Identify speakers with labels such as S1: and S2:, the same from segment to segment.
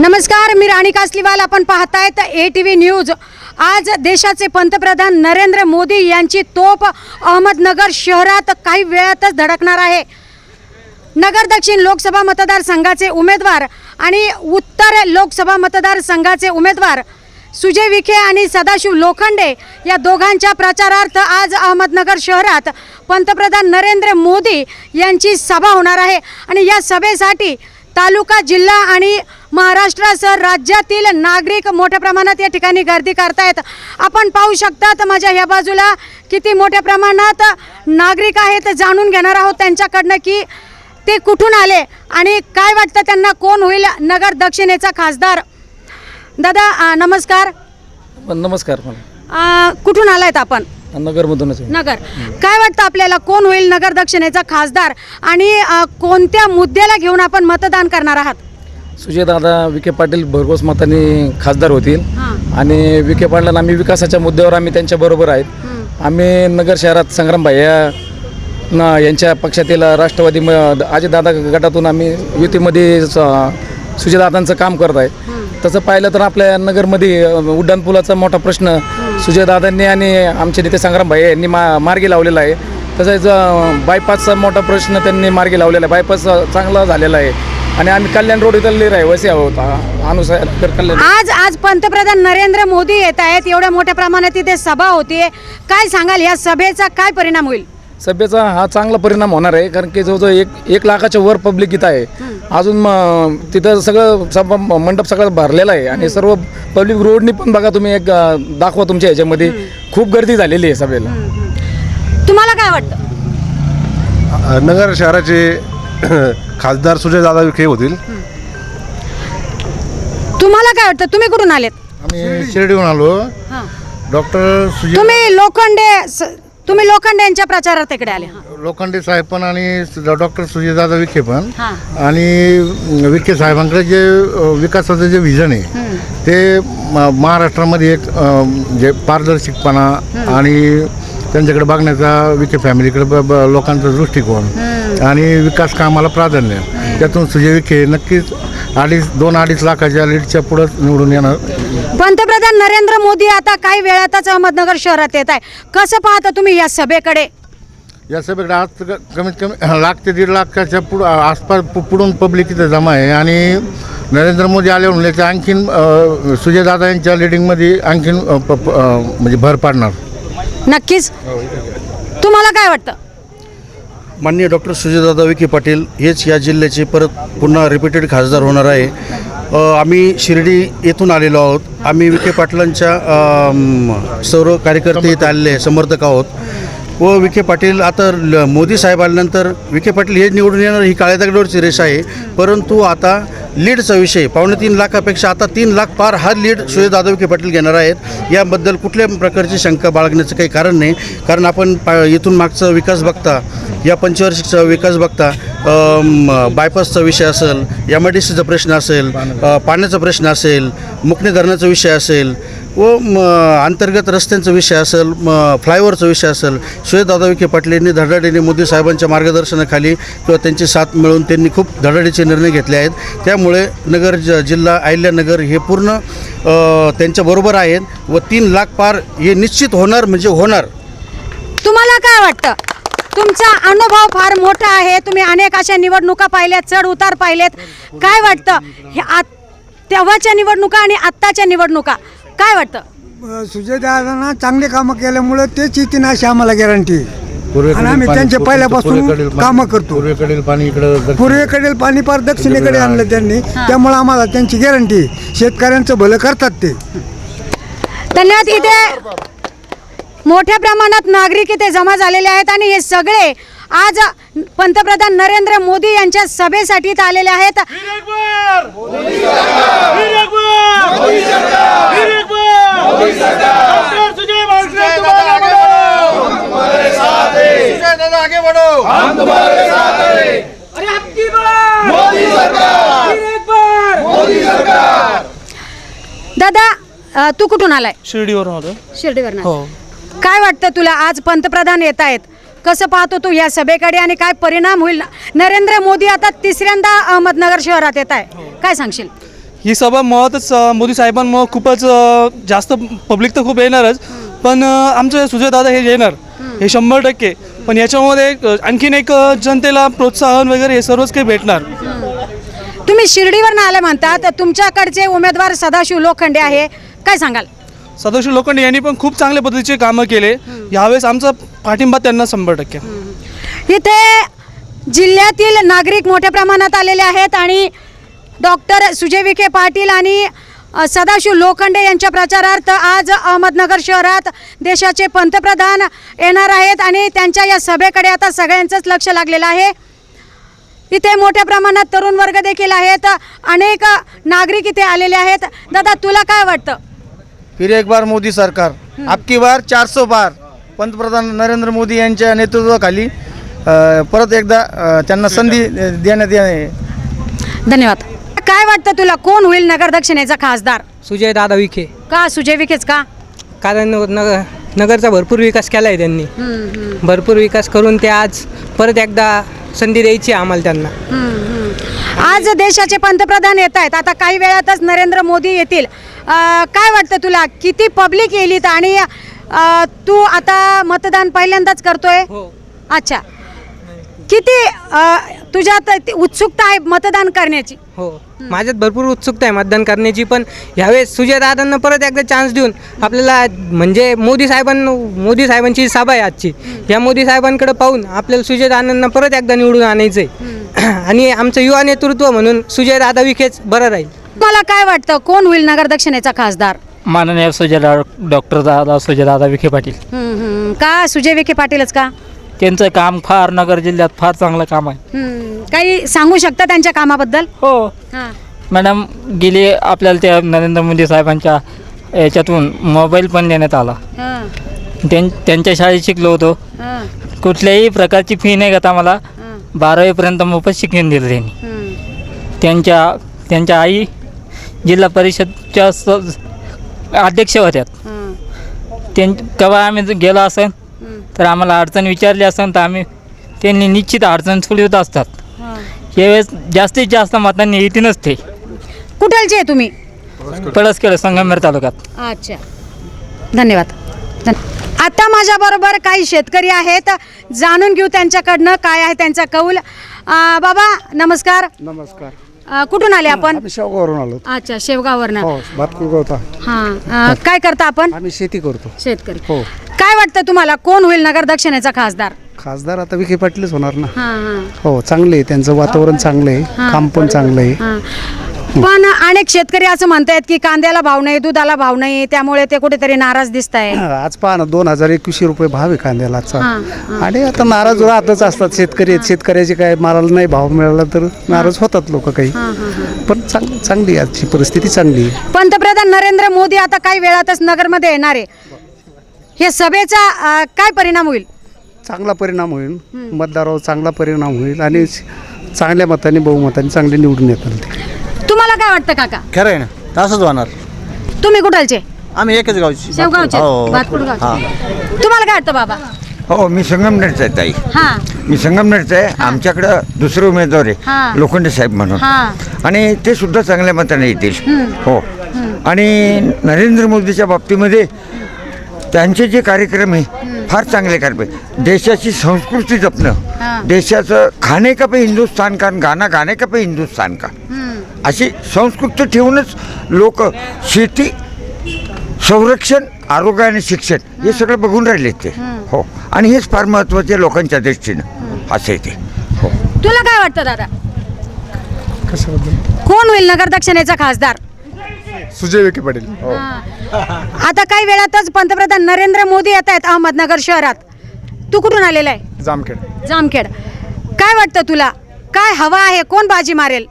S1: नमस्कार मी राणी कासलीवाल. आपण पाहतायत ए टी व्ही न्यूज आज देशाचे पंतप्रधान नरेंद्र मोदी यांची तोप अहमदनगर शहरात काही वेळातच धडकणार आहे. नगर दक्षिण लोकसभा मतदारसंघाचे उमेदवार आणि उत्तर लोकसभा मतदारसंघाचे उमेदवार सुजय विखे आणि सदाशिव लोखंडे या दोघांच्या प्रचारार्थ आज अहमदनगर शहरात पंतप्रधान नरेंद्र मोदी यांची सभा होणार आहे. आणि या सभेसाठी तालुका जिल्हा आणि महाराष्ट्रासह राज्यातील नागरिक मोठ्या प्रमाणात या ठिकाणी गर्दी करतायत. आपण पाहू शकतात माझ्या या बाजूला किती मोठ्या प्रमाणात नागरिक आहेत जाणून घेणार आहोत त्यांच्याकडनं की ते कुठून आले आणि काय वाटतं त्यांना कोण होईल नगर दक्षिणेचा खासदार. दादा नमस्कार.
S2: नमस्कार
S1: अ, कुठून आलायत आपण?
S2: नगरमधूनच.
S1: नगर. काय वाटतं आपल्याला कोण होईल नगर दक्षिणेचा खासदार आणि कोणत्या मुद्द्याला घेऊन आपण मतदान करणार आहात?
S2: सुजयदादा विखे पाटील भरघोस मताने खासदार होतील. आणि विखे पाटलांना आम्ही विकासाच्या मुद्द्यावर आम्ही त्यांच्या बरोबर आहेत. आम्ही नगर शहरात संग्राम भैया न यांच्या पक्षातील राष्ट्रवादी म अजितदादा गटातून आम्ही युतीमध्ये सुजयदादांचं काम करत आहे. तसं पाहिलं तर आपल्या नगरमध्ये उड्डाणपुलाचा मोठा प्रश्न सुजयदादांनी आणि आमचे नेते संग्राम भैया यांनी मा मार्गी लावलेला आहे. तसंच बायपासचा मोठा प्रश्न त्यांनी मार्गी लावलेला आहे. बायपास चांगला झालेला आहे. आणि आम्ही कल्याण रोड इथले रहिवासी आहोत. अनुसार तर कल्याण
S1: आज आज पंतप्रधान नरेंद्र मोदी येत आहेत. एवढ्या मोठ्या प्रमाणात तिथे सभा होतीये. काय सांगाल? या सभेचा काय परिणाम होईल?
S2: सभेचा हा चांगला परिणाम होणार आहे कारण की जवळजवळ एक एक लाखाच्या वर पब्लिक इथं आहे. अजून म- तिथं सगळं सभा मंडप सगळं भरलेला आहे. आणि सर्व पब्लिक रोडनी पण बघा तुम्ही एक दाखवा तुमच्या ह्याच्यामध्ये. खूप गर्दी झालेली आहे सभेला.
S1: तुम्हाला काय वाटतं?
S3: नगर शहराचे खासदार सुजयदादा विखे होतील.
S1: तुम्हाला काय वाटतं? तुम्ही कुठून आलेत?
S4: आम्ही शिर्डीहून आलो.
S1: हां.
S4: डॉक्टर सुजय
S1: तुम्ही लोखंडे स- तुम्ही लोखंडे यांच्या प्रचारार्थ इकडे आले हां.
S4: लोखंडे साहेब पण आणि डॉक्टर सुजयदादा विखे पण.
S1: हां.
S4: आणि विखे साहेबांकडे जे अ, विकासाचं जे व्हिजन आहे ते म- महाराष्ट्रामध्ये एक अ, जे पारदर्शकपणा आणि त्यांच्याकडे बघण्याचा विखे फॅमिलीकडे ब- ब- लोकांचा दृष्टिकोन आणि विकास कामाला प्राधान्य त्यातून सुजय विखे नक्कीच अडीच दोन अडीच लाखाच्या लीडच्या पुढं निवडून येणार.
S1: पंतप्रधान नरेंद्र मोदी आता काही वेळातच अहमदनगर शहरात येत आहे. कसं पाहता तुम्ही या सभेकडे?
S4: या सभेकडे आज क- कमीत कमी लाख ते दीड लाखाच्या पुढं आसपास पुढून पब्लिक इथं जमा आहे. आणि नरेंद्र मोदी आले म्हणले ते आणखीन सुजयदादा यांच्या लिडिंगमध्ये आणखीन म्हणजे भर पाडणार.
S1: नक्कीच. तुम्हाला काय वाटतं?
S5: माननीय डॉक्टर सुजयदादा विखे पाटील हेच या जिल्ह्याचे परत पुन्हा रिपीटेड खासदार होणार आहे. आम्ही शिर्डी येथून आलेलो आहोत. आम्ही विखे पाटलांच्या सर्व कार्यकर्ते इथे आलेले आहे, समर्थक आहोत. व विखे पाटील आता ल- मोदी साहेब आल्यानंतर विखे पाटील हे निवडून येणार ही काळ्या दगडावरची रेष आहे. परंतु आता लीडचा विषय पावणे तीन लाखापेक्षा आता तीन लाख पार हा लीड सुजयदादा विखे पाटील घेणार आहेत. याबद्दल कुठल्या प्रकारची शंका बाळगण्याचं काही कारण नाही. कारण आपण पा इथून मागचा विकास बघता या पंचवार्षिकचा विकास बघता बायपासचा विषय असेल एम आय डी सीचा प्रश्न असेल पाण्याचा प्रश्न असेल मुकणे धरणाचा विषय असेल व म, अंतर्गत रस्त्यांचा विषय असेल म, फ्लायओव्हरचा विषय असेल सुजयदादा विखे पाटील यांनी धडाडीने मोदी साहेबांच्या मार्गदर्शनाखाली किंवा त्यांची साथ मिळून त्यांनी खूप धडाडीचे निर्णय घेतले आहेत. त्यामुळे नगर ज जिल्हा आहिल्यानगर हे पूर्ण त्यांच्याबरोबर आहेत व तीन लाख पार हे निश्चित होणार म्हणजे होणार.
S1: तुम्हाला काय वाटतं? तुमचा अनुभव फार मोठा आहे. तुम्ही अनेक अशा निवडणुका पाहिल्यात चढ उतार पाहिलेत. काय वाटतं? हे आत तेव्हाच्या निवडणुका आणि आत्ताच्या निवडणुका? काय वाटतं?
S6: सुजयदादांना चांगले कामं केल्यामुळे तेच येतील अशी आम्हाला गॅरंटी आणि आम्ही त्यांचे पहिल्यापासून कामं करतो.
S4: पूर्वेकडील पाणी इकडं
S6: पूर्वेकडील पाणी पार दक्षिणेकडे आणलं त्यांनी. त्यामुळे आम्हाला त्यांची गॅरंटी शेतकऱ्यांचं भलं करतात ते.
S1: धन्यवाद. इथे मोठ्या प्रमाणात नागरिक इथे जमा झालेले आहेत आणि हे सगळे आज पंतप्रधान नरेंद्र मोदी यांच्या सभेसाठी आलेले आहेत. दादा अ, तू कुठून आलाय?
S7: शिर्डीवरून आलो
S1: शिर्डीवर
S7: हो.
S1: काय वाटतं तुला आज पंतप्रधान येत आहेत? कसं पाहतो तू या सभेकडे आणि काय परिणाम होईल? नरेंद्र मोदी आता तिसऱ्यांदा अहमदनगर शहरात येत आहे. काय सांगशील?
S8: ही सभा मुळातच मोदी साहेबांमुळं खूपच जास्त पब्लिक तर खूप येणारच. पण अ, आमचे सुजयदादा हे येणार. हे शंभर टक्के. पण याच्यामध्ये आणखीन एक जनतेला प्रोत्साहन वगैरे हे सर्वच काही भेटणार.
S1: तुम्ही शिर्डीवर आले म्हणतात तुमच्याकडचे उमेदवार सदाशिव लोखंडे आहे. काय सांगाल?
S8: सदाशिव लोखंडे यांनी पण खूप चांगल्या पद्धतीचे कामं केले. यावेळेस आमचा पाठिंबा त्यांना शंभर टक्के.
S1: इथे जिल्ह्यातील नागरिक मोठ्या प्रमाणात आलेले आहेत आणि डॉक्टर सुजय विखे पाटील आणि सदाशिव लोखंडे यांच्या प्रचारार्थ आज अहमदनगर शहरात देशाचे पंतप्रधान येणार आहेत आणि त्यांच्या या सभेकडे आता सगळ्यांचंच लक्ष लागलेलं आहे. इथे मोठ्या प्रमाणात तरुण वर्ग देखील आहेत. अनेक नागरिक इथे आलेले आहेत. दादा तुला काय वाटतं?
S7: फिर एक बार मोदी सरकार. आपकी बार चारसो बार पंतप्रधान नरेंद्र मोदी यांच्या नेतृत्वाखाली परत एकदा त्यांना संधी देण्यात येणे
S1: धन्यवाद. काय वाटतं तुला? कोण होईल नगर दक्षिणेचा खासदार?
S9: सुजय दादा विखे.
S1: का सुजय विखेच का?
S9: कारण नगर नगरचा भरपूर विकास केला आहे त्यांनी भरपूर विकास करून ते आज परत एकदा संधी द्यायची आहे आम्हाला त्यांना.
S1: आज देशाचे पंतप्रधान येत आहेत. आता काही वेळातच नरेंद्र मोदी येतील. अं, काय वाटतं तुला? किती पब्लिक येईल इथं? आणि अं, तू आता मतदान पहिल्यांदाच करतोय?
S9: हो.
S1: अच्छा. किती अं, तुझ्यात ती उत्सुकता आहे मतदान करण्याची?
S9: हो. माझ्यात भरपूर उत्सुकता आहे मतदान करण्याची पण ह्यावेळेस सुजय दादांना परत एकदा चान्स देऊन आपल्याला म्हणजे मोदी साहेबांना मोदी साहेबांची सभा आहे आजची. या मोदी साहेबांकडे पाहून आपल्याला सुजय दादांना परत एकदा निवडून आणायचं आहे आणि आमचं युवा नेतृत्व म्हणून सुजय दादा विखेच बरं राहील.
S1: मला काय वाटतं कोण होईल नगर दक्षिणेचा खासदार?
S10: माननीय सुजय डॉक्टर दादा सुजयदादा विखे पाटील.
S1: हम्म, हम्म. का सुजय विखे पाटीलच का?
S10: त्यांचं काम फार नगर जिल्ह्यात फार चांगलं काम आहे.
S1: हम्म. काही सांगू शकता त्यांच्या कामाबद्दल?
S10: हो.
S1: हां.
S10: मॅडम गेली आपल्याला त्या नरेंद्र मोदी साहेबांच्या याच्यातून मोबाईल पण देण्यात आला.
S1: हां.
S10: त्यां त्यांच्या शाळेत शिकलो होतो.
S1: हां.
S10: कुठल्याही प्रकारची फी नाही घेता मला.
S1: हां.
S10: बारावीपर्यंत मोफत शिक्षण दिलं त्यांनी.
S1: हम्म.
S10: त्यांच्या त्यांच्या आई जिल्हा परिषदच्या स अध्यक्ष होत्या
S1: हां.
S10: त्यां केव्हा आम्ही गेलो असेल तर आम्हाला अडचण विचारली असेल तर आम्ही त्यांनी निश्चित अडचण सोडवत असतात.
S1: हां.
S10: यावेळेस जास्तीत जास्त मतांनी येते नसते
S1: कुठलचे आहे तुम्ही?
S10: पळसखेड संगमेर तालुक्यात.
S1: अच्छा. धन्यवाद. धन- आता माझ्या बरोबर काही शेतकरी आहेत. जाणून घेऊ त्यांच्याकडनं काय आहे त्यांचा कौल. बाबा नमस्कार.
S6: नमस्कार.
S1: अं, कुठून आले आपण?
S6: आम्ही शेवगावरून आलो
S1: अच्छा शेवगाववरनं.
S6: हो
S1: हां अं, काय करता आपण?
S6: आम्ही शेती करतो.
S1: शेतकरी.
S6: हो.
S1: काय वाटतं तुम्हाला कोण होईल नगर दक्षिणेचा खासदार?
S6: खासदार आता विखे पाटीलच होणार ना.
S1: हां हां.
S6: हो चांगले आहे त्यांचं वातावरण चांगलं आहे काम पण चांगलं आहे.
S1: हां. पण अनेक शेतकरी असं म्हणतायत की कांद्याला भाव नाही दुधाला भाव नाही त्यामुळे ते कुठेतरी नाराज दिसत आहे
S6: आज पहा ना दोन हजार एकवीसशे रुपये भाव आहे कांद्याला आजचा आणि आता नाराज राहतच असतात शेतकरी आहेत. शेतकऱ्याचे काय मालाला नाही भाव मिळाला तर नाराज होतात लोक काही. पण चांग चांगली आहे आजची परिस्थिती चांगली आहे.
S1: पंतप्रधान नरेंद्र मोदी आता काही वेळातच नगरमध्ये येणार आहे. हे सभेचा अं, काय परिणाम होईल?
S6: चांगला परिणाम होईल. मतदारावर चांगला परिणाम होईल. आणि चांगल्या मताने बहुमताने चांगले निवडून येतात ते.
S1: तुम्हाला काय वाटतं काका?
S7: खरं आहे ना तसंच होणार.
S1: तुम्ही कुठलचे?
S7: आम्ही एकच गावची.
S1: शेवगावचे?
S7: हो.
S1: भातकुडगावचे तुम्हाला काय वाटतं बाबा?
S11: हो मी संगमनेरचा आहे ताई.
S1: हा.
S11: मी संगमनेरचा आहे. आमच्याकडं दुसरे उमेदवार
S1: हा.
S11: आहे लोखंडे साहेब म्हणून.
S1: हा.
S11: आणि ते सुद्धा चांगल्या मताने येतील. हो. आणि नरेंद्र मोदीच्या बाबतीमध्ये त्यांचे जे कार्यक्रम आहे फार चांगले कार्यक्रम आहे देशाची संस्कृती
S1: हा.
S11: जपणं देशाचं खाणे का पे हिंदुस्तान का गाणं गाणे का पे हिंदुस्तान का अशी संस्कृती ठेवूनच लोक शेती संरक्षण आरोग्य आणि शिक्षण हे सगळं बघून राहिले ते. हो. आणि हेच फार महत्त्वाचे आहे लोकांच्या दृष्टीनं. असं आहे ते. हो.
S1: तुला काय वाटतं दादा? कोण होईल नगर दक्षिणेचा खासदार?
S6: सुजय विखे पाटील.
S1: आता काही वेळातच पंतप्रधान नरेंद्र मोदी येत आहेत अहमदनगर शहरात. तू कुठून आलेला आहे?
S6: जामखेड.
S1: जामखेड. काय वाटतं तुला? काय हवा आहे? कोण बाजी मारेल?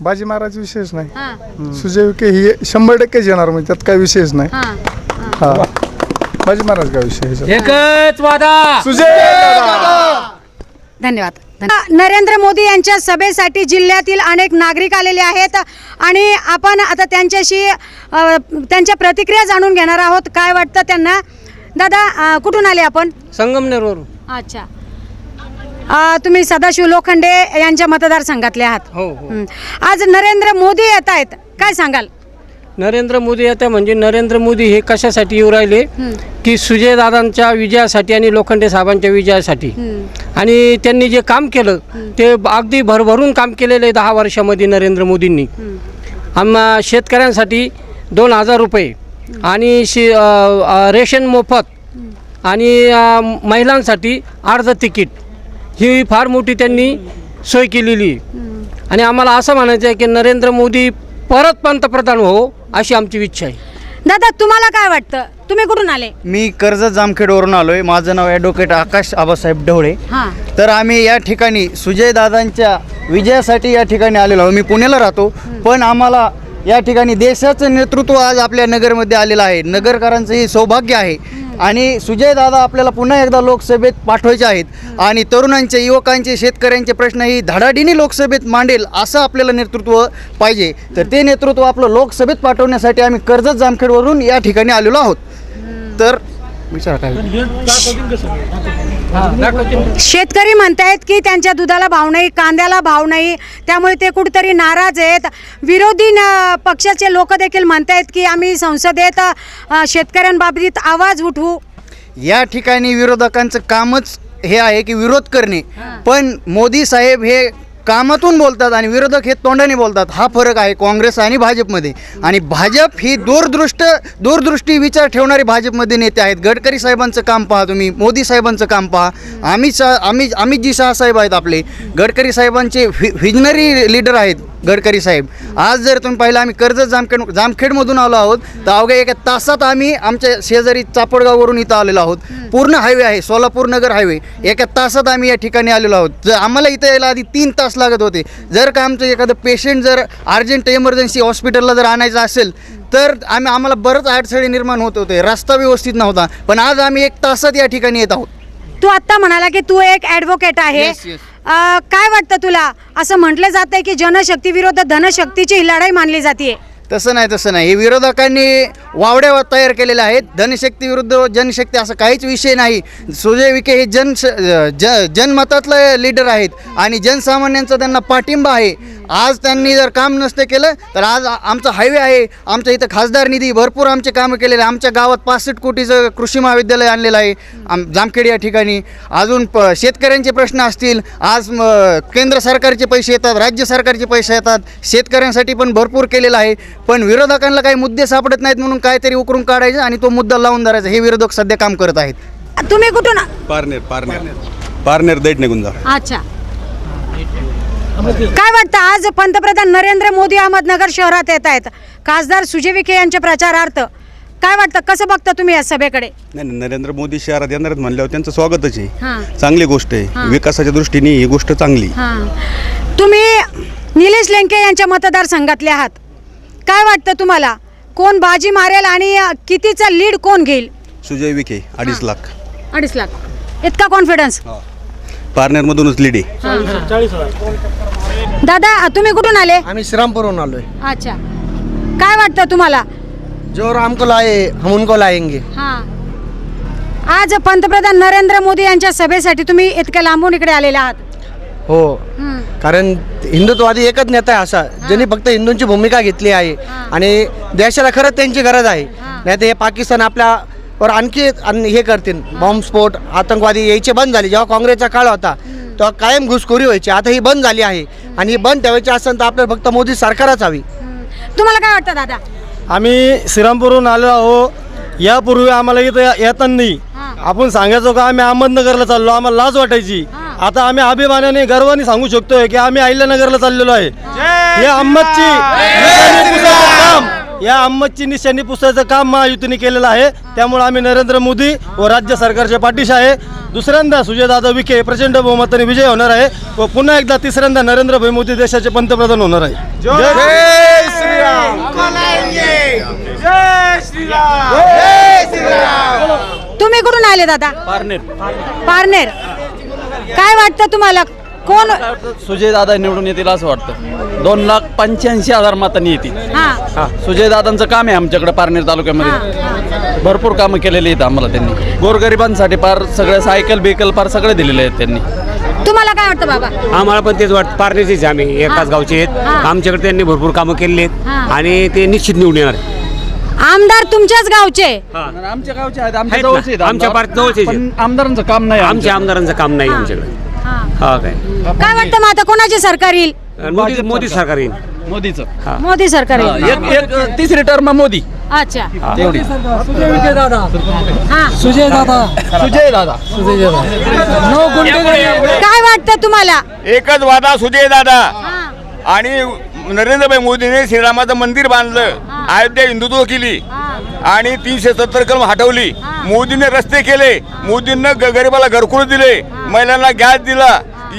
S6: बाजी महाराज विशेष नाही.
S1: हां.
S6: सुजय विखे ही शंभर टक्केच येणार म्हणजे त्यात काही विशेष नाही.
S1: हां.
S6: हा. बाजी महाराज काय विषय?
S10: एकच वादा.
S1: धन्यवाद. नरेंद्र मोदी यांच्या सभेसाठी जिल्ह्यातील अनेक नागरिक आलेले आहेत आणि आपण आता त्यांच्याशी त्यांच्या प्रतिक्रिया जाणून घेणार आहोत. काय वाटतं त्यांना? दादा कुठून आले आपण?
S9: संगमनेरवरून.
S1: अच्छा. तुम्ही सदाशिव लोखंडे यांच्या मतदारसंघातले आहात.
S9: हो हो.
S1: हं. आज नरेंद्र मोदी येत आहेत. काय सांगाल?
S9: नरेंद्र मोदी आता म्हणजे नरेंद्र मोदी हे कशासाठी येऊ राहिले? की सुजयदादांच्या विजयासाठी आणि लोखंडे साहेबांच्या विजयासाठी. आणि त्यांनी जे काम केलं ते अगदी भरभरून काम केलेलं आहे दहा वर्षामध्ये नरेंद्र मोदींनी. आम्हा शेतकऱ्यांसाठी दोन हजार रुपये आणि शि रेशन मोफत आणि महिलांसाठी अर्ध तिकीट. ही फार मोठी त्यांनी सोय केलेली आहे. आणि आम्हाला असं म्हणायचं आहे की नरेंद्र मोदी परत पंतप्रधान हो अशी आमची इच्छा आहे.
S1: दादा तुम्हाला काय वाटतं? तुम्ही कुठून आले?
S12: मी कर्जत जामखेडवरून आलो आहे माझं नाव ॲडव्होकेट आकाश आबासाहेब ढवळे.
S1: हां.
S12: तर आम्ही या ठिकाणी सुजयदादांच्या विजयासाठी या ठिकाणी आलेलो आहोत. मी पुण्याला राहतो. पण आम्हाला या ठिकाणी देशाचं नेतृत्व आज आपल्या नगरमध्ये आलेलं आहे. नगरकरांचं हे सौभाग्य आहे. आणि सुजयदादा आपल्याला पुन्हा एकदा लोकसभेत पाठवायचे आहेत. आणि तरुणांचे युवकांचे शेतकऱ्यांचे प्रश्न ही धडाडीने लोकसभेत मांडेल असं आपल्याला नेतृत्व पाहिजे. तर ते नेतृत्व आपलं लोकसभेत पाठवण्यासाठी आम्ही कर्जत जामखेडवरून या ठिकाणी आलेलो आहोत. तर विचारा काय
S1: शेतकरी म्हणतायत की त्यांच्या दुधाला भाव नाही कांद्याला भाव नाही त्यामुळे ते कुठेतरी नाराज आहेत. विरोधी न- पक्षाचे लोक देखील म्हणतायत की आम्ही संसदेत शेतकऱ्यांबाबतीत आवाज उठवू.
S12: या ठिकाणी विरोधकांचं कामच हे आहे की विरोध करणे. पण मोदी साहेब हे कामातून बोलतात आणि विरोधक हे तोंडाने बोलतात. हा फरक आहे काँग्रेस आणि भाजपमध्ये. आणि भाजप ही दूरदृष्ट दूरदृष्टी विचार ठेवणारे भाजपमध्ये नेते आहेत. गडकरी साहेबांचं काम पहा तुम्ही मोदी साहेबांचं काम पहा. अमित शाह अमित अमितजी शहा साहेब आहेत आपले. गडकरी साहेबांचे व्हिजनरी लीडर आहेत. गडकरी साहेब आज जर तुम्ही पाहिलं आम्ही कर्जत जामखेड जामखेडमधून आलो आहोत तर अवघ्या एका तासात आम्ही आमच्या शेजारी चापडगाववरून इथं आलेलो आहोत. पूर्ण हायवे आहे सोलापूर नगर हायवे एका तासात आम्ही या ठिकाणी आलेलो आहोत. जर आम्हाला इथं यायला आधी तीन तास लागत होते. जर का आमचं एखादं पेशंट जर अर्जंट इमर्जन्सी हॉस्पिटलला जर आणायचं असेल तर आम्ही आम्हाला बरंच अडचणी निर्माण होत होते. रस्ता व्यवस्थित नव्हता. पण आज आम्ही एक तासात या ठिकाणी येत आहोत.
S1: तू आत्ता म्हणाला की तू एक ॲडव्होकेट आहे. काय वाटतं तुला? असं म्हटलं जात आहे की जनशक्ती विरोधात धनशक्तीची ही लढाई मानली जाते
S12: तसं नाही तसं नाही. हे विरोधकांनी वावड्या तयार केलेल्या आहेत धनशक्ती विरुद्ध जनशक्ती असा काहीच विषय नाही. सुजय विखे हे जन ज जनमतातलं लीडर आहेत आणि जनसामान्यांचा त्यांना पाठिंबा आहे. आज त्यांनी जर काम नसतं केलं तर आज आमचा हायवे आहे. आमच्या इथं खासदार निधी भरपूर आमचे कामं केलेले. आमच्या गावात पासष्ट कोटीचं कृषी महाविद्यालय आणलेलं आहे. आम जामखेड या ठिकाणी. अजून प शेतकऱ्यांचे प्रश्न असतील. आज केंद्र सरकारचे पैसे येतात राज्य सरकारचे पैसे येतात. शेतकऱ्यांसाठी पण भरपूर केलेलं आहे. पण विरोधकांना काही मुद्दे सापडत नाहीत म्हणून काहीतरी उकरून काढायचं आणि तो मुद्दा लावून धरायचा. हे विरोधक सध्या काम करत आहेत.
S1: तुम्ही कुठून?
S5: पारनेर पारनेर. पारनेर दैट निघून जा.
S1: अच्छा. काय वाटतं आज पंतप्रधान नरेंद्र मोदी अहमदनगर शहरात येत आहेत? खासदार सुजय विखे यांच्या प्रचारार्थ काय वाटतं? कसं बघता तुम्ही या सभेकडे?
S5: नाही नाही, नरेंद्र मोदी शहरात येणार आहेत म्हणल्यावर त्यांचं स्वागतच आहे.
S1: हां.
S5: चांगली गोष्ट आहे. विकासाच्या दृष्टीने ही गोष्ट चांगली.
S1: हां. तुम्ही निलेश लेंके यांच्या मतदारसंघातले आहात. काय वाटतं तुम्हाला? कोण बाजी मारेल आणि कितीचा लीड कोण घेईल?
S5: सुजय विखे अडीच लाख.
S1: अडीच लाख. इतका कॉन्फिडन्स
S5: पारनेरमधूनच लीड आहे.
S1: दादा तुम्ही कुठून आले?
S12: आम्ही श्रीरामपूरहून आलो
S1: अच्छा. काय वाटतं तुम्हाला?
S12: जो रामको लाए हम उनको लाएंगे
S1: हां. आज पंतप्रधान नरेंद्र मोदी यांच्या सभेसाठी तुम्ही इतक्या लांबून इकडे आलेले आहात. हो.
S12: कारण हिंदुत्ववादी एकच नेता आहे असा ज्यांनी फक्त हिंदूंची भूमिका घेतली आहे आणि देशाला खरंच त्यांची गरज आहे. नाही तर हे पाकिस्तान आपल्यावर आणखी आण- हे करतील. बॉम्बस्फोट आतंकवादी यायचे बंद झाले. जेव्हा काँग्रेसचा काळ होता तेव्हा कायम घुसखोरी व्हायची. आता ही बंद झाली आहे. आणि ही बंद ठेवायची असेल तर आपल्याला फक्त मोदी सरकारच हवी.
S1: तुम्हाला काय वाटतं दादा?
S7: आम्ही श्रीरामपूरहून आलो आहो. यापूर्वी आम्हाला इथं येताना नाही. आपण सांगायचो का आम्ही अहमदनगरला चाललो. आम्हाला लाज वाटायची. आता आम्ही अभिमानाने गर्वाने सांगू शकतोय की आम्ही अहिल्यानगरला चाललेलो आहे. हे अहमदची काम या अहमदची निशाणी पुसायचं काम महायुतीने केलेलं आहे. त्यामुळे आम्ही नरेंद्र मोदी व राज्य सरकारच्या पाठीशी आहे. दुसऱ्यांदा सुजयदादा विखे प्रचंड बहुमताने विजय होणार आहे व पुन्हा एकदा तिसऱ्यांदा नरेंद्र मोदी देशाचे पंतप्रधान होणार आहे. जय
S1: तुम्ही कुठून आले दादा?
S13: पारनेर.
S1: पारनेर. काय वाटतं तुम्हाला? कोण
S13: सुजय दादा निवडून येतील असं वाटतं. दोन लाख पंच्याऐंशी हजार मतांनी येतील.
S1: हा.
S13: हा सुजय दादांचं काम आहे आमच्याकडे पारनेर तालुक्यामध्ये. भरपूर कामं केलेली आहेत आम्हाला त्यांनी. गोरगरिबांसाठी फार सगळं सायकल बिकल फार सगळे दिलेले आहेत त्यांनी.
S1: तुम्हाला काय वाटतं बाबा?
S14: आम्हाला पण तेच वाटतं. पार्टीचेच आम्ही. एकाच गावचे आहेत. आमच्याकडे त्यांनी भरपूर कामं केलेली आहेत.
S1: हा.
S14: आणि ते निश्चित निवडून येणार
S1: आमदार तुमच्याच गावचे.
S7: आमच्या गावचे आहेत
S14: आहेत ना? आमच्या पार्टी जवळचे
S7: आमदारांचं काम नाही
S14: आमच्या आमदारांचं काम नाही आमच्याकडे. हा. काय?
S1: काय वाटतं मग आता कोणाचे सरकार येईल?
S14: मोदी मोदी सरकार येईल.
S7: मोदीचं.
S1: मोदी सरकार येईल.
S7: एक एक तिसरी टर्म मोदी.
S1: अच्छा.
S7: तेवढी.
S1: हा.
S7: सुजय दादा. सुजय दादा.
S1: काय वाटतं तुम्हाला?
S15: एकच वादा सुजय दादा.
S1: हा.
S15: आणि नरेंद्रभाई मोदीने श्रीरामाचं मंदिर बांधलं. अयोध्या हिंदुत्व केली. आणि तीनशे सत्तर कलम हटवली. मोदीने रस्ते केले. मोदींना गरिबाला घरकुल दिले. महिलांना गॅस दिला.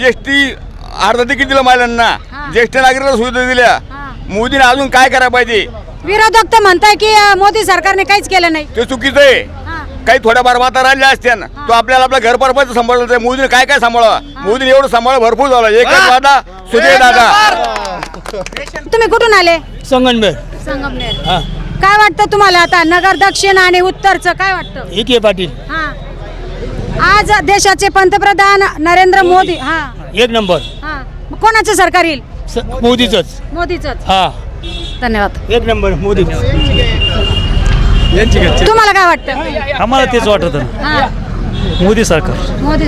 S15: एस टी अर्धा तिकीट दिलं महिलांना. ज्येष्ठ नागरिकांना सुविधा दिल्या. मोदीने अजून काय करायला पाहिजे?
S1: विरोधक तर म्हणताय की मोदी सरकारने काहीच केलं नाही.
S15: ते चुकीचं आहे. काही थोड्याफार माता राहिल्या असत्या ना तो आपल्याला आपल्या घर परपंच सांभाळलं तर मोदीने काय काय सांभाळा? मोदीने एवढं सांभाळ भरपूर झालं. एकच वादा सुजय दादा.
S1: तुम्ही कुठून आले?
S7: संगनमेर
S1: संगमनेर. काय वाटतं तुम्हाला आता नगर दक्षिण आणि उत्तरचं काय वाटतं?
S7: एक पाटील.
S1: हा. आज देशाचे पंतप्रधान नरेंद्र मोदी. हा.
S7: एक नंबर.
S1: हा. मग कोणाचं सरकार येईल?
S7: मोदीच
S1: मोदीच
S7: हा.
S1: धन्यवाद.
S7: एक नंबर मोदी
S1: तुम्हाला काय वाटतं?
S7: आम्हाला तेच वाटत.
S1: हा.
S7: मोदी सरकार.
S1: मोदी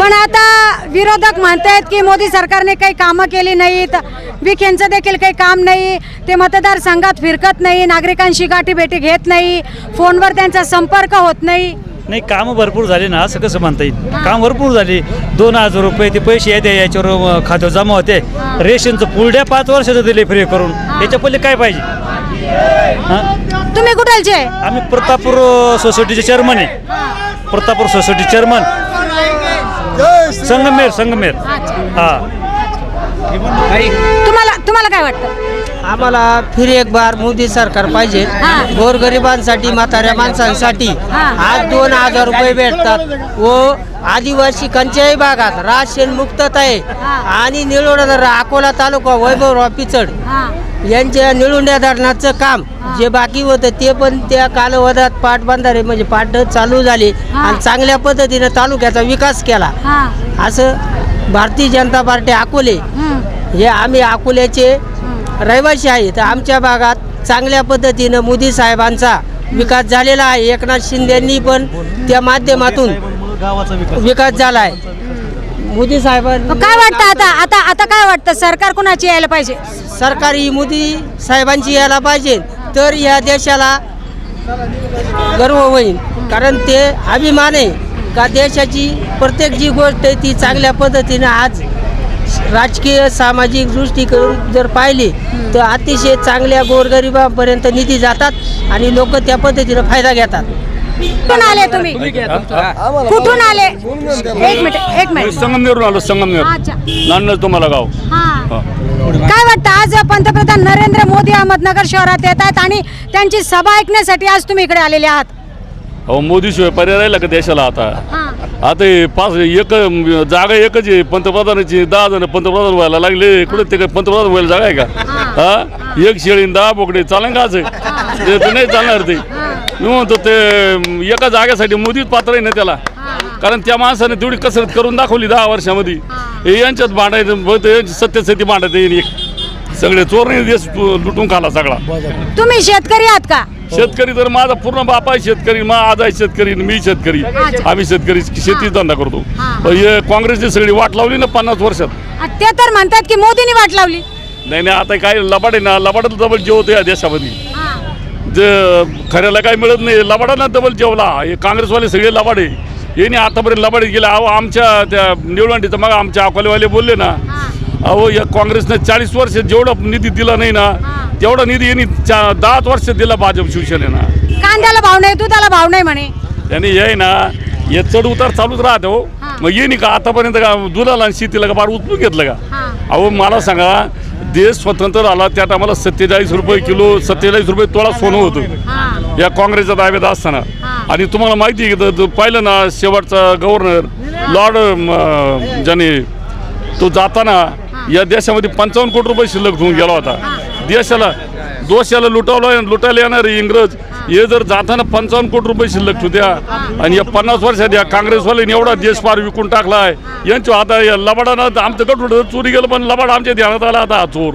S1: पण आता विरोधक म्हणतायत की मोदी सरकारने काही कामं केली नाहीत. विखेंचं देखील काही काम नाही. ते मतदारसंघात फिरकत नाही. नागरिकांशी गाठी भेटी घेत नाही. फोनवर त्यांचा संपर्क होत नाही.
S7: नाही कामं भरपूर झाले ना असं कसं म्हणता येईल? काम भरपूर झाले. दोन हजार रुपये ते पैसे येते याच्यावर अं, खात्यावर जमा होते. रेशनचं पुढल्या पाच वर्षाचं दिले फ्री करून. याच्या पहिले काय पाहिजे?
S1: तुम्ही कुठलचे?
S7: आम्ही प्रतापूर सोसायटीचे चेअरमन आहे. प्रतापूर सोसायटी चेअरमन संगमेर संगमेर. हां.
S1: तुम्हाला तुम्हाला काय वाटतं?
S16: आम्हाला फिर एक बार मोदी सरकार पाहिजे.
S1: हा.
S16: गोरगरिबांसाठी म्हाताऱ्या माणसांसाठी.
S1: हा.
S16: आज दोन हजार रुपये भेटतात. व आदिवासी कंचाई भागात राशन मुक्तता आहे.
S1: हा.
S16: आणि निळवणा अकोला तालुका वैभव पिचड.
S1: हा.
S16: यांच्या निळुंड्या धरणाचं काम जे बाकी होतं ते पण त्या कालवधात पाटबंधारे म्हणजे पाट चालू झाले. आणि चांगल्या पद्धतीनं तालुक्याचा विकास केला.
S1: हा.
S16: असं भारतीय जनता पार्टी अकोले. हे आम्ही अकोल्याचे रहिवासी आहे तर आमच्या भागात चांगल्या पद्धतीनं मोदी साहेबांचा विकास झालेला आहे. एकनाथ शिंदेंनी पण त्या माध्यमातून विकास झाला आहे. मोदी साहेबांनी
S1: मग काय वाटतं आता आता आता काय वाटतं? सरकार कोणाची यायला पाहिजे?
S16: सरकार ही मोदी साहेबांची यायला पाहिजे तर या देशाला गर्व होईल. कारण ते अभिमान आहे का देशाची प्रत्येक जी गोष्ट आहे ती चांगल्या पद्धतीनं आज राजकीय सामाजिक दृष्टी करून जर पाहिली तर अतिशय चांगल्या गोरगरिबापर्यंत निधी जातात आणि लोक त्या पद्धतीनं फायदा घेतात.
S1: कुठून आले तुम्ही? कुठून आले?
S15: संगमनेरून आलो संगमनेर.
S1: अच्छा.
S15: नांदच तुम्हाला गाव.
S1: हा. काय वाटतं आज पंतप्रधान नरेंद्र मोदी अहमदनगर शहरात येत आहेत आणि त्यांची सभा ऐकण्यासाठी आज तुम्ही इकडे आलेले आहात?
S15: अहो मोदीशिवाय पर्याय राहिला का देशाला आता?
S1: हा.
S15: आता हे पाच एक जागा एकच आहे. पंतप्रधानाची दहा जण पंतप्रधान व्हायला लागले. कुठे ते काय पंतप्रधान व्हायला जागा आहे का? हा. एक शेळी दहा बोकडे. चालेल का असं? ते तर नाही चालणार ते. मी म्हणतो ते एका जागेसाठी मोदीच पात्र आहे ना त्याला. कारण त्या माणसाने तेवढी कसरत करून दाखवली दहा वर्षामध्ये. हे. यांच्यात भांडायचं सत्यस्थिती भांडत येईल एक सगळे चोरणे देश लुटून खाला सगळा.
S1: तुम्ही शेतकरी आहात का?
S15: शेतकरी तर माझा पूर्ण बाप आहे शेतकरी मा आज आहे शेतकरी आणि मी शेतकरी. आम्ही शेतकरी शेतीच धंदा करतो. पण हे काँग्रेसने सगळी वाट लावली ना पन्नास वर्षात.
S1: आ, ते तर म्हणतात की मोदींनी वाट लावली.
S15: नाही नाही आता काय लबाड आहे ना लबाडात डबल जेवतो या देशामध्ये. जे खऱ्याला काय मिळत नाही लबाडाला डबल जेवला. हे काँग्रेसवाले सगळे लबाड. आहे यांनी आतापर्यंत लबाडीत गेले. अहो आमच्या त्या निवडणुकीचं मग आमच्या अकोलेवाले बोलले ना अहो या काँग्रेसनं चाळीस वर्ष जेवढा निधी दिला नाही ना तेवढा निधी यांनी चा दहाच वर्ष दिला भाजप शिवसेनेनं.
S1: कांद्याला भाव नाही दुधाला भाव नाही म्हणे.
S15: त्यांनी ये ना हे चढ उतार चालूच राहते. हो. मग ये नाही का आतापर्यंत का दुधाला आणि शेतीला का फार उचलून घेतलं का. अहो मला सांगा देश स्वतंत्र झाला त्या टायमाला सत्तेचाळीस रुपये किलो सत्तेचाळीस रुपये तोळा सोनं होतं.
S1: हा.
S15: या काँग्रेसच्या ताब्यात असताना. आणि तुम्हाला माहिती आहे की पाहिलं ना शेवटचा गव्हर्नर लॉर्ड ज्याने तो जाताना या देशामध्ये पंचावन्न कोटी रुपये शिल्लक घेऊन गेला होता. देशाला दोषाला लुटावलं लुटायला येणार इंग्रज हे. जर जाताना पंचावन्न कोटी रुपये शिल्लक होत्या आणि या पन्नास वर्षात या काँग्रेसवाल्यांनी एवढा देश फार विकून टाकलाय यांच्या आता या लबाडानं आमचं गट चोरी गेलं पण लबाड आमच्या ध्यानात आला आता हा चोर.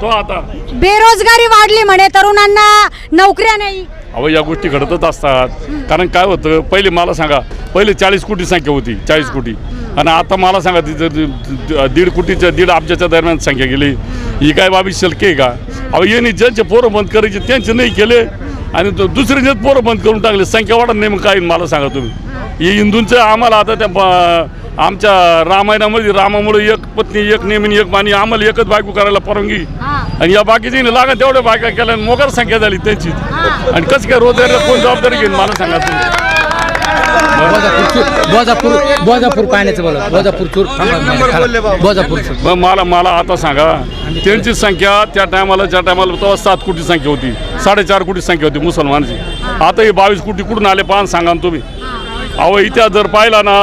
S15: तो आता
S1: बेरोजगारी वाढली म्हणे तरुणांना नोकऱ्या नाही.
S15: अहो या गोष्टी घडतच असतात. कारण काय होतं पहिले मला सांगा पहिले चाळीस कोटी संख्या होती चाळीस कोटी. आणि आता मला सांगा तिथं दीड कोटीच्या दीड अब्जाच्या दरम्यान संख्या गेली ही काय बाबी शल्के आहे का? अहो यांनी ज्यांचे पोरं बंद करायचे त्यांचे नाही केले आणि तो दुसऱ्याचे पोरं बंद करून टाकले संख्या वाढत नाही मग काय मला सांगा तुम्ही? ही हिंदूंचं आम्हाला आता त्या आमच्या रामायणामध्ये रामामुळे एक पत्नी एक नेमीन एक मानी आम्हाला एकच बायको करायला परवानगी. आणि या बाकीची लागत तेवढ्या बायका केल्या आणि मोकार संख्या झाली त्यांची. आणि कसं काय रोजगार कोण जबाबदारी घेईन मला सांगा तुम्ही.
S14: बोजापूर बोजापूर पाण्याचं बोला बोजापूर चूर बोजापूर
S15: मग मला मला आता सांगा त्यांची संख्या त्या टायमाला ज्या टायमाला तेव्हा सात कोटी संख्या होती. साडेचार कोटी संख्या होती मुसलमानाची. आता हे बावीस कोटी कुठून आले पाहा सांगा ना तुम्ही. अहो इतिहास जर पाहिला ना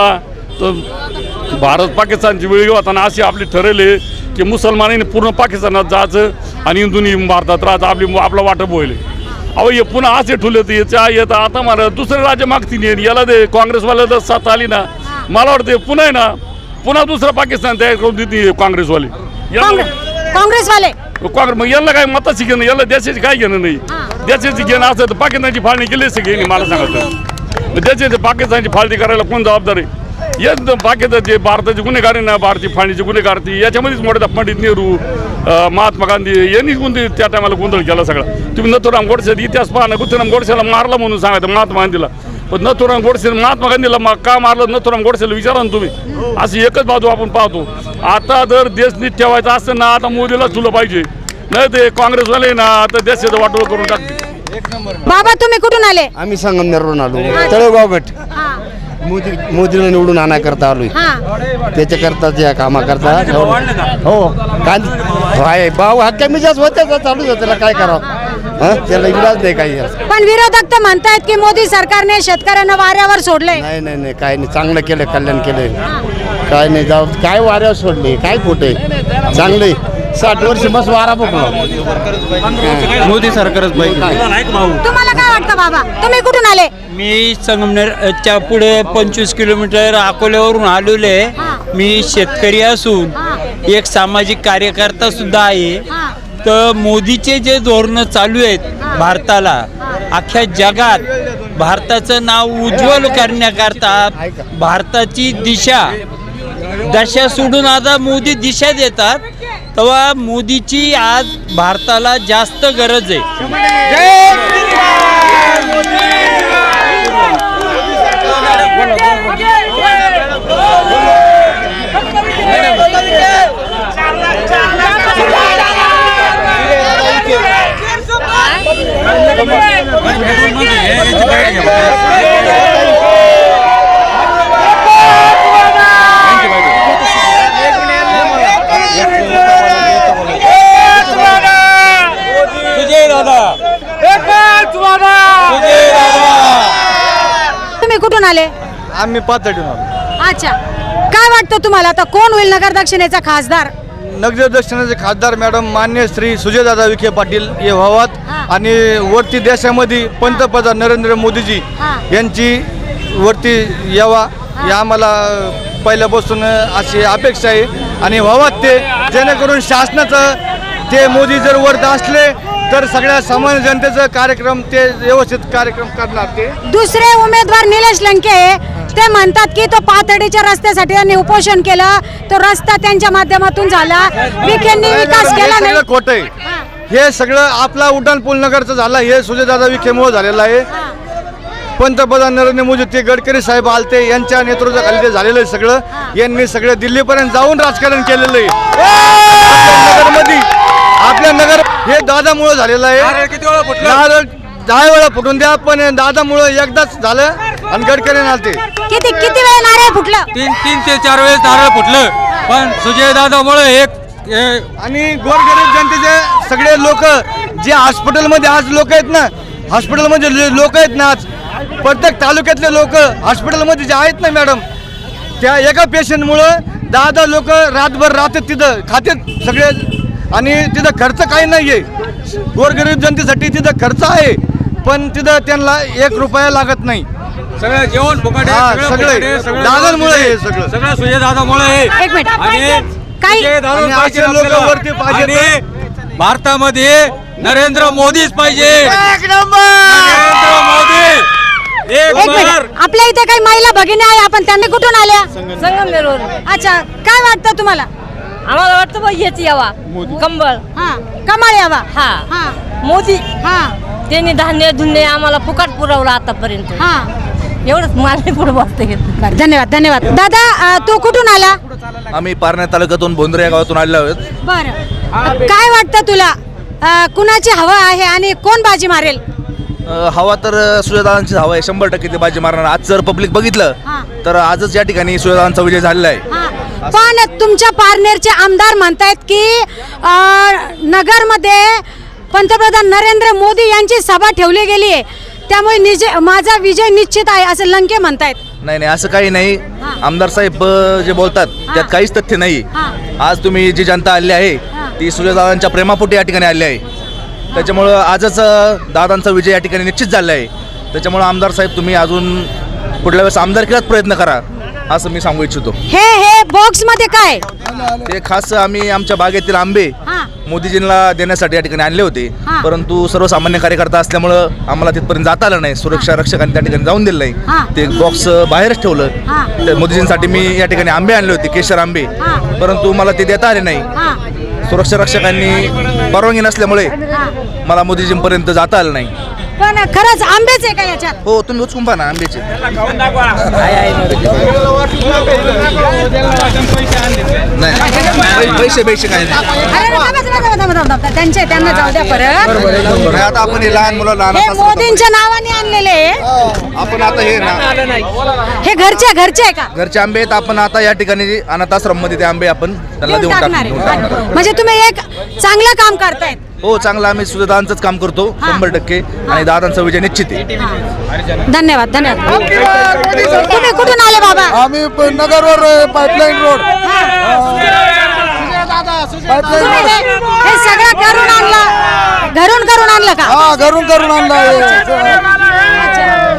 S15: तर भारत पाकिस्तानची वेळ होताना अशी आपली ठरवले की मुसलमानांनी पूर्ण पाकिस्तानात जायचं आणि हिंदूंनी भारतात राहायचं. आपली आपला वाटप होईल अहो हे पुन्हा असे ठुले तर याच्या येतं आता मला दुसरे राज्य मागतील. याला दे काँग्रेसवाल्या जर साथ आली ना. मला वाटतं पुन्हा आहे ना पुन्हा दुसरं पाकिस्तान तयार करून देते काँग्रेसवाली.
S1: काँग्रेसवाले.
S15: काँग्रेस मग याला काय मताची घेणं? याला देशाची काय घेणं नाही? देशाची घेणं असं तर पाकिस्तानची फाळणी केली असते घेणे मला सांगा तुम्ही. मग देशाची पाकिस्तानची फाळणी करायला कोण जबाबदार आहे? येत पाकिस्तानचे भारताचे गुन्हेगार ना भारतीय फाळणीचे गुन्हेगार ती. याच्यामध्येच मोठे पंडित नेहरू महात्मा गांधी यांनी गोंधळ त्या टायमाला गोंधळ केला सगळा. तुम्ही नथुराम गोडसे इतिहास पहा ना गुत्तराम गोडसेला मारला म्हणून सांगायचं महात्मा गांधीला. पण नथुराम गोडसे महात्मा गांधीला मा- का मारलं? नथुराम गोडसेला विचारा ना तुम्ही. अशी एकच बाजू आपण पाहतो. आता जर देश नीट ठेवायचा असेल ना आता मोदीला तुला पाहिजे. नाही ते काँग्रेसवाले ना आता देशाचं वाटोळ करून टाकते
S1: बाबा तुम्ही कुठून आले?
S7: आम्ही संगमनेरवरून आलो. तळेगाव गट. मोदी मोदीला निवडून आणायकरता आलोय.
S1: हा.
S7: त्याच्याकरता त्या कामाकरता हो. आहे भाऊ हा कमी जास्त होते चालूच होते. त्याला काय करावं? हा? त्याला इलाज नाही काही.
S1: पण विरोधक तर म्हणतायत की मोदी सरकारने शेतकऱ्यांना वाऱ्यावर सोडले
S7: नाही नाही नाही. काय नाही. चांगलं केलं कल्याण केलं. काय नाही. जाऊ काय वाऱ्यावर सोडले? काय खोटे चांगले साठ वर्ष बस वारा बघलो
S14: मोदी सरकारच
S1: तुम्हाला काय वाटतं बाबा? तुम्ही कुठून आले?
S17: मी संगमनेरच्या पुढे पंचवीस किलोमीटर अकोल्यावरून आलेलो आहे. मी शेतकरी असून एक सामाजिक कार्यकर्ता सुद्धा आहे. तर मोदीचे जे धोरणं चालू आहेत भारताला अख्ख्या जगात भारताचं नाव उज्ज्वल करण्याकरता भारताची दिशा दशा सोडून आता मोदी दिशा देतात. तेव्हा मोदीची आज भारताला जास्त गरज आहे.
S1: तुम्ही कुठून आले?
S7: आम्ही पातळीवर आलो.
S1: अच्छा. काय वाटतं तुम्हाला? आता कोण होईल नगर दक्षिणेचा खासदार?
S7: नगर दक्षिणाचे खासदार मॅडम मान्य श्री सुजयदादा विखे पाटील हे व्हावात. आणि वरती देशामध्ये पंतप्रधान नरेंद्र मोदीजी
S1: हा.
S7: यांची वरती यावा. ही. आम्हाला पहिल्यापासून अशी अपेक्षा आहे. आणि व्हावात ते. जेणेकरून शासनाचं ते मोदी जर वरत असले तर सगळ्या सामान्य जनतेचं कार्यक्रम ते व्यवस्थित कार्यक्रम करणार ते.
S1: दुसरे उमेदवार निलेश लंके ते म्हणतात की तो पातळीच्या रस्त्यासाठी त्यांनी उपोषण केलं तो रस्ता त्यांच्या माध्यमातून झाला. विखेंनी विकास केला नाही
S7: सगळं खोटं आहे. हे सगळं आपला उड्डाण पूल नगरचं झालं हे सुजयदादा विखेमुळे झालेलं आहे. पंतप्रधान नरेंद्र मोदी ते गडकरी साहेब आलते यांच्या नेतृत्वाखाली ते झालेलं आहे सगळं. यांनी सगळं दिल्लीपर्यंत जाऊन राजकारण केलेलं आहे. नगरमध्ये आपल्या नगर हे दादामुळं झालेलं आहे. नारळ दहा वेळा फुटून द्या पण दादामुळं एकदाच झालं आणि गडकरी आलते
S1: किती किती वेळ नारळ फुटलं?
S14: तीन तीन ते चार वेळेस नारळ फुटलं. पण सुजय दादामुळे एक हे-
S7: आणि गोरगरीब जनतेचे सगळे लोक जे हॉस्पिटलमध्ये आज लोक आहेत ना हॉस्पिटलमध्ये लोक आहेत ना आज प्रत्येक तालुक्यातले लोक हॉस्पिटलमध्ये जे आहेत ना मॅडम त्या एका पेशंटमुळं दहा दहा लोक रातभर राहतात तिथं खातात सगळे आणि तिथं खर्च काही नाही आहे गोरगरीब जनतेसाठी तिथं खर्च आहे पण तिथं त्यांना एक रुपया लागत नाही.
S14: सगळं जेवण फुकट
S7: हा,
S14: आहे
S7: सगळं.
S14: फुकट आहे,
S7: दादांमुळे
S14: आहे.
S7: हे सगळं.
S14: सगळं सुजय दादामुळे आहे.
S1: एक मिनिट.
S14: आणि
S1: काही-
S14: सुजय दादा
S7: आणि
S14: पाहिजे
S7: असे लोकं
S14: आपल्याला.
S7: वरती पाहिजे
S14: आणि भारतामध्ये नरेंद्र मोदीच पाहिजे. नरेंद्र मोदी! एक
S1: एक
S14: बार
S1: मिनिट आपल्या इथे काही महिला भगिनी आहे आपण त्यांनी कुठून आल्या? संगमनेरवरून. अच्छा काय वाटतं तुम्हाला?
S18: आम्हाला वाटतं बा येत यावा. कंबळ.
S1: हा. कमाल यावा.
S18: हा.
S1: हा.
S18: मोदी.
S1: हा.
S18: त्यांनी धान्य धुन्य आम्हाला फुकट पुरवलं आतापर्यंत.
S1: हा.
S18: एवढंच मला पुढे बसते
S1: बरं, धन्यवाद धन्यवाद. दादा अ, तू कुठून आला?
S19: आम्ही पारण्या तालुक्यातून बोंद्रे या गावातून आलेलो आहोत.
S1: बरं. काय वाटतं तुला? अ, कुणाची हवा आहे आणि कोण बाजी मारेल?
S19: अ, हवा तर सुजयदादांची हवा आहे. शंभर टक्के ते बाजी मारणार. आज जर पब्लिक बघितलं
S1: हा.
S19: तर आजच या ठिकाणी सुजयदादांचा विजय झालेला आहे.
S1: हा. पण तुमच्या पारनेरचे आमदार म्हणतायत की नगरमध्ये पंतप्रधान नरेंद्र मोदी यांची सभा ठेवली गेली आहे त्यामुळे निजे माझा विजय निश्चित आहे असं लंके म्हणतायत.
S19: नाही नाही असं काही नाही. आमदार साहेब जे बोलतात त्यात काहीच तथ्य नाही. आज तुम्ही जी जनता आली आहे. ती सुजयदादांच्या प्रेमापोटी या ठिकाणी आली आहे. त्याच्यामुळं आजच दादांचा विजय या ठिकाणी निश्चित झाला आहे त्याच्यामुळं आमदार साहेब तुम्ही अजून पुढल्या वेळेस आमदारकीलाच प्रयत्न करा. असं मी सांगू इच्छितो.
S1: हे हे बॉक्समध्ये काय?
S19: ते खास आम्ही आमच्या बागेतील आंबे
S1: हा.
S19: मोदीजींना देण्यासाठी या ठिकाणी आणले होते.
S1: हा.
S19: परंतु सर्वसामान्य कार्यकर्ता असल्यामुळं आम्हाला तिथपर्यंत जाता आलं नाही. सुरक्षा रक्षकांनी त्या ठिकाणी जाऊन दिलं
S1: हा.
S19: नाही ते बॉक्स बाहेरच ठेवलं. त्या मोदीजींसाठी मी या ठिकाणी आंबे आणले होते केशर आंबे.
S1: हा.
S19: परंतु मला ते देता आले नाही.
S1: हा.
S19: सुरक्षा रक्षकांनी परवानगी नसल्यामुळे
S1: हा.
S19: मला मोदीजींपर्यंत जाता आलं नाही.
S1: पण खरंच आंबेच आहे का याच्यात?
S19: हो तुम्ही उचकून पहा ना आंब्याचे. नाही पैसे पैसे काय नाही.
S1: अरे थांबा, थांबा, थांबा, थांबा, थांबा. त्यांचे त्यांना जाऊ द्या परत.
S19: नाही, आता आपण हे लहान मुलं लहान
S1: हे
S19: असतात.
S1: मोदींच्या नावाने आणलेले आहे.
S19: आपण आता हे ना.
S1: हे घरचे घरचे आहे का?
S19: घरचे आंबे आहेत आपण आता या ठिकाणी अनाथाश्रममध्ये ते आंबे आपण त्यांना
S1: देऊन
S19: देऊन
S1: टाकणार
S19: टाकणार देऊन टाकणार.
S1: आहे म्हणजे तुम्ही एक चांगलं काम करतायत.
S19: हो चांगलं आम्ही सुद्धा काम करतो. शंभर टक्के. आणि दादांचा विजय निश्चित आहे.
S1: धन्यवाद धन्यवाद. तुम्ही कुठून आले बाबा?
S3: आम्ही नगरवर पाईपलाईन रोड
S1: तुम्ही हे. हे. सगळं करून आणलं. घरून करून आणलं का?
S3: हा घरून करून आणला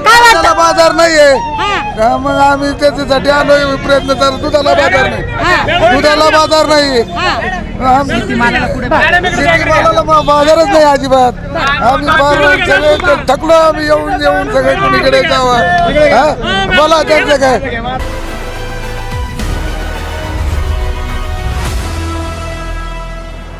S1: काय वाटतं?
S3: बाजार नाहीये.
S1: हा,
S3: का? मग आम्ही त्याच्यासाठी आलोय प्रयत्न तर दुधाला बाजार नाही.
S1: हा,
S3: दुधाला बाजार नाही.
S1: हा.
S3: शेतीमालाला बाजारच नाही अजिबात. आम्ही सगळे थकलो आम्ही येऊन येऊन सगळे कुणीकडे जावं. हा? बोला त्यांचं काय?